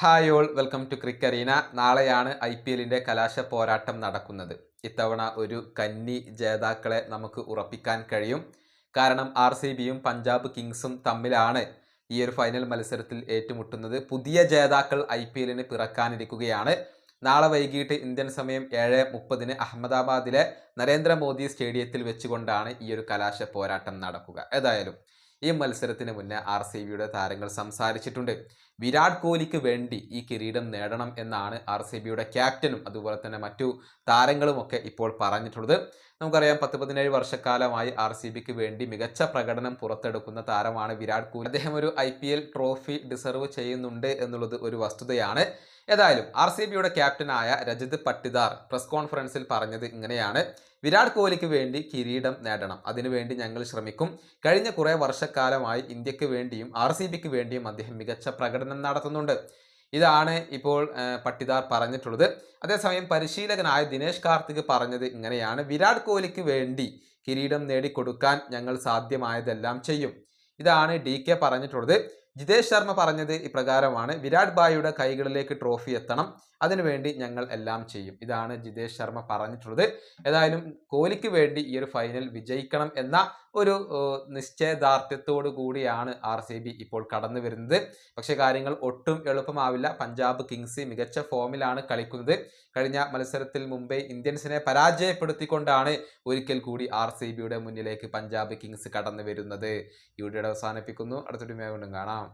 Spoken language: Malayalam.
Hi all welcome to Crickarena നാളെയാണ് ഐ പി എല്ലിന്റെ കലാശ പോരാട്ടം നടക്കുന്നത്. ഇത്തവണ ഒരു കന്നി ജേതാക്കളെ നമുക്ക് ഉറപ്പിക്കാൻ കഴിയും. കാരണം ആർ സി ബിയും പഞ്ചാബ് കിങ്സും തമ്മിലാണ് ഈ ഒരു ഫൈനൽ മത്സരത്തിൽ ഏറ്റുമുട്ടുന്നത്. പുതിയ ജേതാക്കൾ ഐ പി എല്ലിന് പിറക്കാനിരിക്കുകയാണ്. നാളെ വൈകിട്ട് ഇന്ത്യൻ സമയം ഏഴ് മുപ്പതിന് അഹമ്മദാബാദിലെ നരേന്ദ്രമോദി സ്റ്റേഡിയത്തിൽ വെച്ചുകൊണ്ടാണ് ഈ ഒരു കലാശ പോരാട്ടം നടക്കുക. ഏതായാലും ഈ മത്സരത്തിന് മുന്നേ ആർ സി ബിയുടെ താരങ്ങൾ സംസാരിച്ചിട്ടുണ്ട്. വിരാട് കോഹ്ലിക്ക് വേണ്ടി ഈ കിരീടം നേടണം എന്നാണ് ആർ സി ബിയുടെ ക്യാപ്റ്റനും അതുപോലെ തന്നെ മറ്റു താരങ്ങളുമൊക്കെ ഇപ്പോൾ പറഞ്ഞിട്ടുള്ളത്. നമുക്കറിയാം പത്ത് പതിനേഴ് വർഷക്കാലമായി ആർ സി ബിക്ക് വേണ്ടി മികച്ച പ്രകടനം പുറത്തെടുക്കുന്ന താരമാണ് വിരാട് കോഹ്ലി. അദ്ദേഹം ഒരു I P L trophy deserve ചെയ്യുന്നുണ്ട് എന്നുള്ളത് ഒരു വസ്തുതയാണ്. ഏതായാലും ആർ സി ബിയുടെ ക്യാപ്റ്റനായ രജിത് പട്ടിദാർ പ്രസ് കോൺഫറൻസിൽ പറഞ്ഞത് ഇങ്ങനെയാണ്. വിരാട് കോഹ്ലിക്ക് വേണ്ടി കിരീടം നേടണം. അതിനുവേണ്ടി ഞങ്ങൾ ശ്രമിക്കും. കഴിഞ്ഞ കുറേ വർഷക്കാലമായി ഇന്ത്യയ്ക്ക് വേണ്ടിയും ആർ സി ബിക്ക് വേണ്ടിയും അദ്ദേഹം മികച്ച പ്രകടനം നടത്തുന്നുണ്ട്. ഇതാണ് ഇപ്പോൾ പട്ടിദാർ പറഞ്ഞിട്ടുള്ളത്. അതേസമയം പരിശീലകനായ ദിനേശ് കാർത്തിക് പറഞ്ഞത് ഇങ്ങനെയാണ്. വിരാട് കോഹ്ലിക്ക് വേണ്ടി കിരീടം നേടിക്കൊടുക്കാൻ ഞങ്ങൾ സാധ്യമായതെല്ലാം ചെയ്യും. ഇതാണ് ഡി കെ പറഞ്ഞിട്ടുള്ളത്. ജിതേഷ് ശർമ്മ പറഞ്ഞത് ഇപ്രകാരമാണ് വിരാട് ബായിയുടെ കൈകളിലേക്ക് ട്രോഫി എത്തണം അതിനുവേണ്ടി ഞങ്ങൾ എല്ലാം ചെയ്യും. ഇതാണ് ജിതേഷ് ശർമ്മ പറഞ്ഞിട്ടുള്ളത്. ഏതായാലും കോഹ്ലിക്ക് വേണ്ടി ഈ ഒരു ഫൈനൽ വിജയിക്കണം എന്ന ഒരു നിശ്ചയദാർഢ്യത്തോടു കൂടിയാണ് ആർ സി ബി ഇപ്പോൾ കടന്നു വരുന്നത്. പക്ഷേ കാര്യങ്ങൾ ഒട്ടും എളുപ്പമാവില്ല. പഞ്ചാബ് കിങ്സ് മികച്ച ഫോമിലാണ് കളിക്കുന്നത്. കഴിഞ്ഞ മത്സരത്തിൽ മുംബൈ ഇന്ത്യൻസിനെ പരാജയപ്പെടുത്തിക്കൊണ്ടാണ് ഒരിക്കൽ കൂടി ആർ സി ബിയുടെ മുന്നിലേക്ക് പഞ്ചാബ് കിങ്സ് കടന്നു വരുന്നത്. ഈ അവസാനിപ്പിക്കുന്നു. അടുത്തൊരു വീണ്ടും കാണാം.